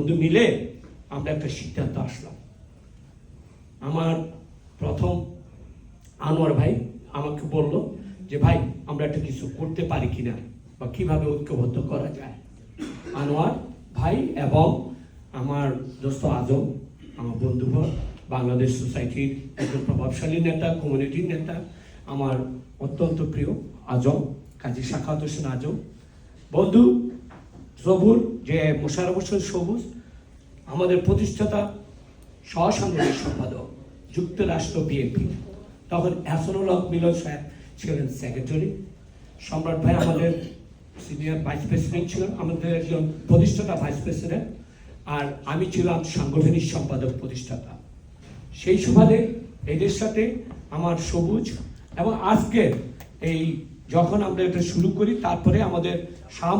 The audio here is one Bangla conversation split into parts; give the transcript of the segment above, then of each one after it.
বন্ধু মিলে আমরা একটা সিদ্ধান্ত আসলাম। আমার প্রথম আনোয়ার ভাই আমাকে বলল যে, ভাই, আমরা একটা কিছু করতে পারি কিনা বা কীভাবে ঐক্যবদ্ধ করা যায়? আনোয়ার ভাই এবং আমার দোস্ত আজম, আমার বন্ধুঘর বাংলাদেশ সোসাইটির একজন প্রভাবশালী নেতা, কমিউনিটির নেতা, আমার অত্যন্ত প্রিয় আজম, কাজী শাখাত হোসেন আজম। বন্ধু সবুর যে মোশারফ হোসেন সবুজ, আমাদের প্রতিষ্ঠাতা সহসাংগঠনিক সম্পাদক, যুক্তরাষ্ট্র বিএনপি তখন এহসানুল হক মিলন সাহেব ছিলেন সেক্রেটারি সম্রাট ভাই আমাদের সিনিয়র ভাইস প্রেসিডেন্ট ছিলেন আমাদের একজন প্রতিষ্ঠাতা ভাইস প্রেসিডেন্ট আর আমি ছিলাম সাংগঠনিক সম্পাদক প্রতিষ্ঠাতা। সেই সুবাদে এদের সাথে আমার সবুজ এবং আজকে এই যখন আমরা এটা শুরু করি, তারপরে আমাদের শাহ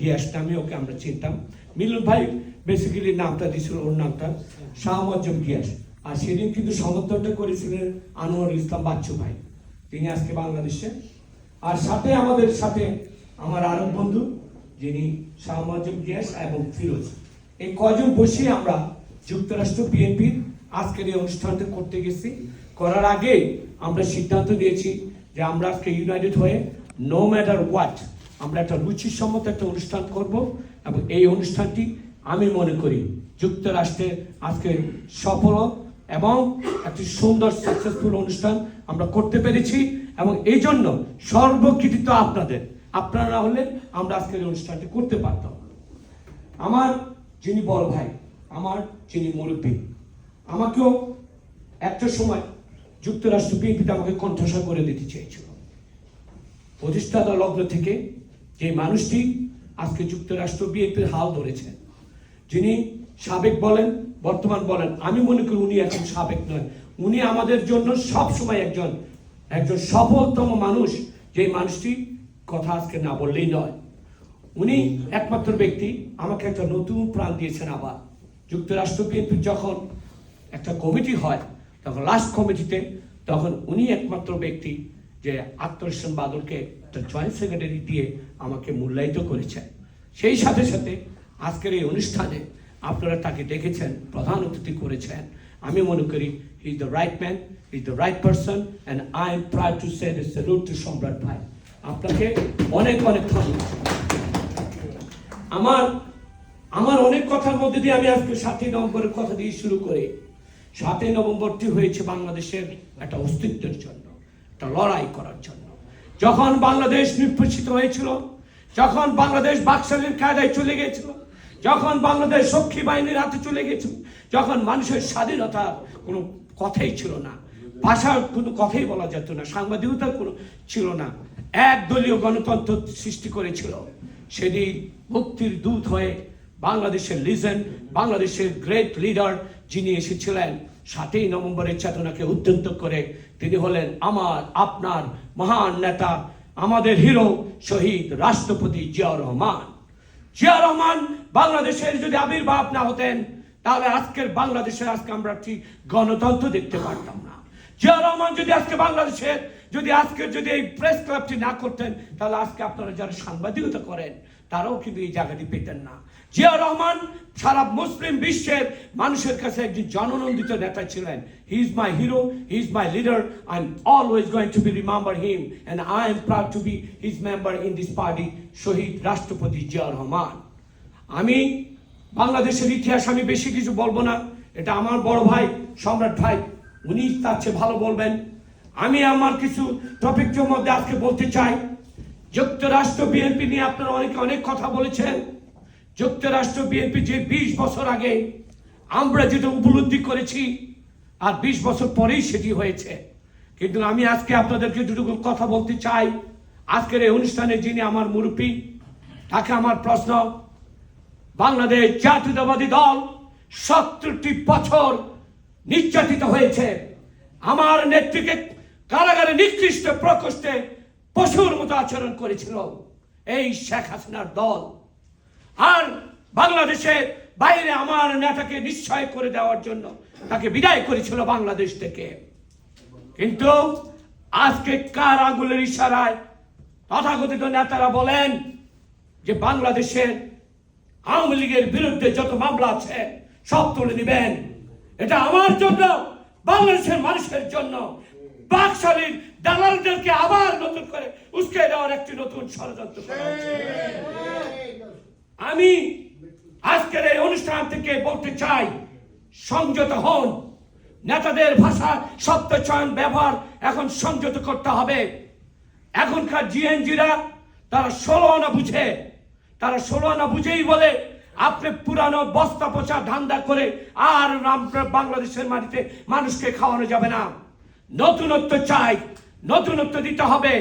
গিয়াস নামে ওকে আমরা চিনতাম। মিলন ভাই বেসিক্যালি নামটা দিয়েছিল, ওর নামটা শাহ মজ্জম গিয়াস। আর সেদিন কিন্তু সমর্থনটা করেছিলেন আনোয়ার ইসলাম বাচ্চু ভাই। তিনি আজকে বাংলাদেশে। আর সাথে আমাদের সাথে আমার আরেক বন্ধু, যিনি শাহ গিয়াস এবং ফিরোজ। এই কজন বসে আমরা যুক্তরাষ্ট্র বিএনপির আজকের এই অনুষ্ঠানটা করতে গেছি। করার আগে আমরা সিদ্ধান্ত নিয়েছি যে আমরা আজকে ইউনাইটেড হয়ে নো ম্যাটার হোয়াট আমরা একটা রুচিসম্মত একটা অনুষ্ঠান করব এবং এই অনুষ্ঠানটি আমি মনে করি যুক্তরাষ্ট্রে আজকে সফল এবং একটি সুন্দর সাকসেসফুল অনুষ্ঠান আমরা করতে পেরেছি এবং এই জন্য সর্বকৃতিত্ব আপনাদের। আপনারা না হলে আমরা আজকের এই অনুষ্ঠানটি করতে পারতাম আমার যিনি বড় ভাই, আমার যিনি মুরব্বী, আমাকেও একটা সময় যুক্তরাষ্ট্র বিএনপিতে আমাকে কণ্ঠস্বর করে দিতে চেয়েছিল। প্রতিষ্ঠাতা লগ্ন থেকে যে মানুষটি আজকে যুক্তরাষ্ট্র বিএনপির হাল ধরেছেন যিনি সাবেক বলেন, বর্তমান বলেন, আমি মনে করি উনি এখন সাবেক নয়। উনি আমাদের জন্য সব সময় একজন একজন সফলতম মানুষ। যে মানুষটি কথা আজকে না বললেই নয়। উনি একমাত্র ব্যক্তি, আমাকে একটা নতুন প্রাণ দিয়েছেন আবার। যুক্তরাষ্ট্র বিএনপির যখন একটা কমিটি হয় তখন লাস্ট কমিটিতে তখন উনি একমাত্র ব্যক্তি যে আত্মরসন বাদলকে জয়েন্ট সেক্রেটারি দিয়ে আমাকে মূল্যায়িত করেছেন। সেই সাথে সাথে আজকের এই অনুষ্ঠানে আপনারা তাকে দেখেছেন, প্রধান অতিথি করেছেন। আমি মনে করি is the right man is the right person and I am proud to say salute to Samrat ভাই আপনাকে অনেক অনেক ধন্যবাদ। আমার আমার অনেক কথার মধ্যে দিয়ে আমি আজকে সাতই নভেম্বরের কথা দিয়ে শুরু করি। সাতই নভেম্বরটি হয়েছে বাংলাদেশের একটা অস্তিত্বের জন্য, একটা লড়াই করার জন্য। যখন বাংলাদেশ নিষ্পেষিত হয়েছিল, যখন বাংলাদেশ বাকশালীর কায়দায় চলে গিয়েছিল, যখন বাংলাদেশ সক্ষী বাহিনীর হাতে চলে গেছিল যখন মানুষের স্বাধীনতার কোনো কথাই ছিল না, ভাষার কোনো কথাই বলা যেত না, সাংবাদিকতার কোনো ছিল না একদলীয় গণতন্ত্র সৃষ্টি করেছিল, সেদিন মুক্তির দূত হয়ে বাংলাদেশের লিজেন্ড, বাংলাদেশের গ্রেট লিডার যিনি এসেছিলেন সাতই নভেম্বরের চেতনাকে উদ্যন্ত করে, তিনি হলেন আমার, আপনার মহান নেতা, আমাদের হিরো, শহীদ রাষ্ট্রপতি জিয়া রহমান। জিয়া রহমান বাংলাদেশের যদি আবির্ভাব না হতেন, তাহলে আজকের বাংলাদেশের আজকে আমরা ঠিক গণতন্ত্র দেখতে পারতাম না। জিয়া রহমান যদি আজকে বাংলাদেশের, যদি আজকের যদি এই প্রেস ক্লাবটি না করতেন, তাহলে আজকে আপনারা যারা সাংবাদিকতা করেন, তারাও কিন্তু এই জায়গাটি পেতেন না। জিয়া রহমান সারা মুসলিম বিশ্বের মানুষের কাছে একজন জননন্দিত নেতা ছিলেন। He is my hero he is my leader I am always going to be remember him and I am proud to be his member in this party শহীদ রাষ্ট্রপতি জিয়া রহমান। আমি বাংলাদেশের ইতিহাস আমি বেশি কিছু বলব না, এটা আমার বড় ভাই, সম্রাট ভাই, উনি তার চেয়ে ভালো বলবেন। আমি আমার কিছু টপিকের মধ্যে আজকে বলতে চাই, যুক্তরাষ্ট্র বিএনপি নিয়ে আপনারা অনেকে অনেক কথা বলেছেন। যুক্তরাষ্ট্র বিএনপি যে বিশ বছর আগে আমরা যেটা উপলব্ধি করেছি, আর বিশ বছর পরেই সেটি হয়েছে। কিন্তু আমি আজকে আপনাদেরকে দুটো কথা বলতে চাই। আজকের এই অনুষ্ঠানে যিনি আমার মুরব্বী, তাকে আমার প্রশ্ন, বাংলাদেশ জাতীয়তাবাদী দল সত্তরটি বছর নির্যাতিত হয়েছে। আমার নেতৃত্বে কারাগারে নিকৃষ্ট প্রকোষ্ঠে পশুর মতো আচরণ করেছিল এই শেখ হাসিনার দল। আর বাংলাদেশের বাইরে আমার নেতাকে নিশ্চয় করে দেওয়ার জন্য তাকে বিদায় করেছিল বাংলাদেশ থেকে। কিন্তু আজকে কার আঙ্গুলের ইশারায় তথাকথিত নেতারা বলেন যে বাংলাদেশের আওয়ামী লীগের বিরুদ্ধে যত মামলা আছে, সব তুলে দিবেন এটা আমার জন্য, বাংলাদেশের মানুষের জন্য। বাকশালীর দালালদেরকে আবার নতুন করে উস্কে দেওয়ার একটি নতুন ষড়যন্ত্র। আমি আজকের এই অনুষ্ঠান থেকে বলতে চাই, সংযত হন। নেতাদের ভাষা, শব্দ চয়ন, ব্যবহার এখন সংযত করতে হবে। এখনকার জিএনজিরা, তারা ষোলো আনা বুঝে। তারা ষোলো আনা বুঝেই বলে, আপনি পুরানো বস্তা পচা ধান্দা করে আর বাংলাদেশের মাটিতে মানুষকে খাওয়ানো যাবে না। নতুনত্ব চাই, নতুনত্ব দিতে হবে।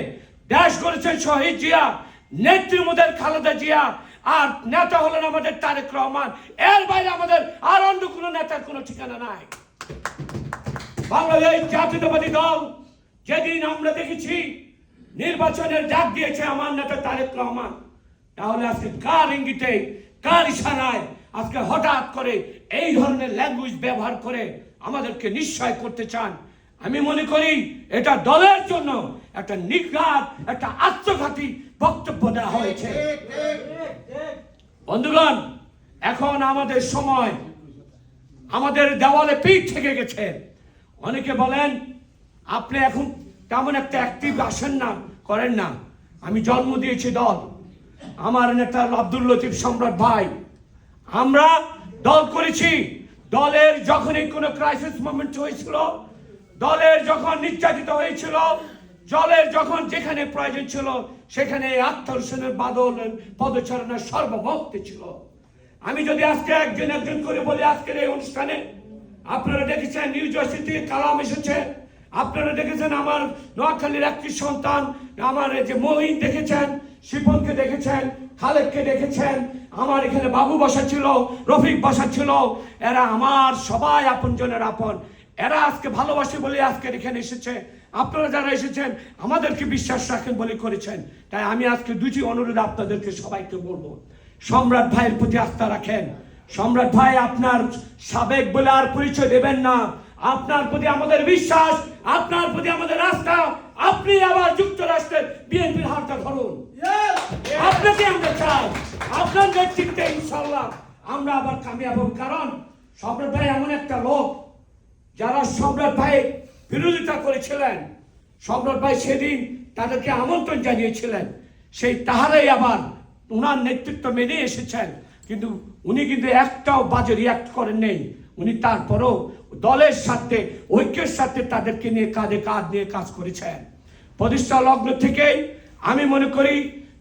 দেশ করেছেন শহীদ জিয়া, নেত্রী মোদের খালেদা জিয়া আর নেতা হলেন আমাদের তারেক রহমান। এর বাইরে আমাদের আর অন্য কোনো নেতার কোনো ঠিকানা নাই। বাংলাদেশ জাতীয়তাবাদী দল যেদিন আমরা দেখেছি, নির্বাচনের ডাক দিয়েছে আমার নেতা তারেক রহমান। তাহলে আজকে কার ইঙ্গিতে, কার ইশারায় আজকে হঠাৎ করে এই ধরনের ল্যাঙ্গুয়েজ ব্যবহার করে আমাদেরকে নিশ্চয় করতে চান? আমি মনে করি এটা দলের জন্য একটা নিঘাত একটা আত্মঘাতী বক্তব্য দেওয়া হয়েছে। বন্ধুগণ, এখন আমাদের সময়। আমাদের দেওয়ালে পিঠ থেকে গেছে। অনেকে বলেন, আপনি এখন তেমন একটা অ্যাক্টিভ আসেন না, করেন না। আমি জন্ম দিয়েছি দল। আমার নেতা আব্দুল লতিফ সম্রাট ভাই। আমরা দল করেছি। দলের যখনই কোনো ক্রাইসিস মোমেন্ট হয়েছিল, দলের যখন নির্যাতিত হয়েছিল, জলের যখন যেখানে প্রয়োজন ছিল সেখানে আত্মর হোসেনের বাদল পদচারণার সর্বভক্তি ছিল। আমি যদি আজকে একজন একজন করে বলি আজকের এই অনুষ্ঠানে, আপনারা দেখেছেন নিউ জার্সি থেকে কালাম এসেছে। আপনারা দেখেছেন আমার নোয়াখালীর একটি সন্তান, আমার যে মহিন দেখেছেন, শিপনকে দেখেছেন খালেককে দেখেছেন, আমার এখানে বাবু বসা ছিল, রফিক বসা ছিল। এরা আমার সবাই আপনজনের আপন। এরা আজকে ভালোবাসে বলে আজকে এখানে এসেছে। আপনারা যারা এসেছেন আমাদেরকে বিশ্বাস রাখেন বলে করেছেন। তাই আমি আজকে দুটি অনুরোধ আপনাদেরকে সবাইকে বলব। সম্রাট ভাইয়ের প্রতি আস্থা রাখেন। সম্রাট ভাই আপনার সাবেক বলে আর পরিচয় দেবেন না। আপনার প্রতি আমাদের বিশ্বাস আপনার প্রতি আমাদের আস্থা আপনি আবার যুক্তরাষ্ট্রের বিএনপির হাতটা ধরুন। আপনাকে আমরা চাই। আপনার নেতৃত্বে ইনশাল্লাহ আমরা আবার কামিয়াব। কারণ সম্রাট ভাই এমন একটা লোক যারা সম্রাট ভাই বিরোধিতা করেছিলেন। সম্রাট ভাই সেদিন তাদেরকে আমন্ত্রণ জানিয়েছিলেন। সেই তাহারাই আবার ওনার নেতৃত্ব মেনে এসেছেন। কিন্তু উনি কিন্তু একটাও বাজে রিয়াক্ট করেন নেই। উনি তারপরও দলের সাথে ঐক্যের সাথে তাদেরকে নিয়ে কাঁধে কাঁধ নিয়ে কাজ করেছেন। প্রতিষ্ঠা লগ্ন থেকে আমি মনে করি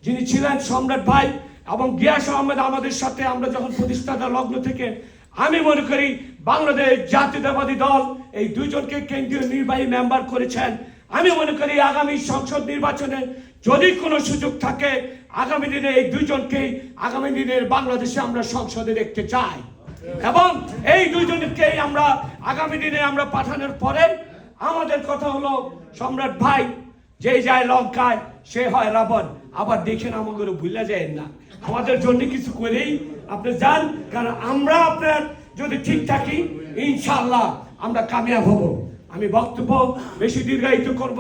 যিনি ছিলেন সম্রাট ভাই এবং গিয়াস আহমেদ আমাদের সাথে, আমরা যখন প্রতিষ্ঠাতা লগ্ন থেকে আমি মনে করি বাংলাদেশ জাতীয়তাবাদী দল এই দুইজনকে কেন্দ্রীয় নির্বাহী মেম্বার করেছেন। আমি মনে করি আগামী সংসদ নির্বাচনে যদি কোনো সুযোগ থাকে, আগামী দিনে এই দুইজনকেই আগামী দিনের বাংলাদেশে আমরা সংসদে দেখতে চাই। এবং এই দুইজনকেই আমরা আগামী দিনে আমরা পাঠানোর পরে আমাদের কথা হলো, সম্রাট ভাই, যে যায় লঙ্কায়, সে হয় রাবণ। আবার দেখেন আমাদের ভুলে যায় না। আমাদের জন্য কিছু করেই আপনি যান, কারণ আমরা আপনার যদি ঠিক থাকি ইনশাল্লাহ আমরা কামিয়াব হব। আমি বক্তব্য বেশি দীর্ঘায়িত করব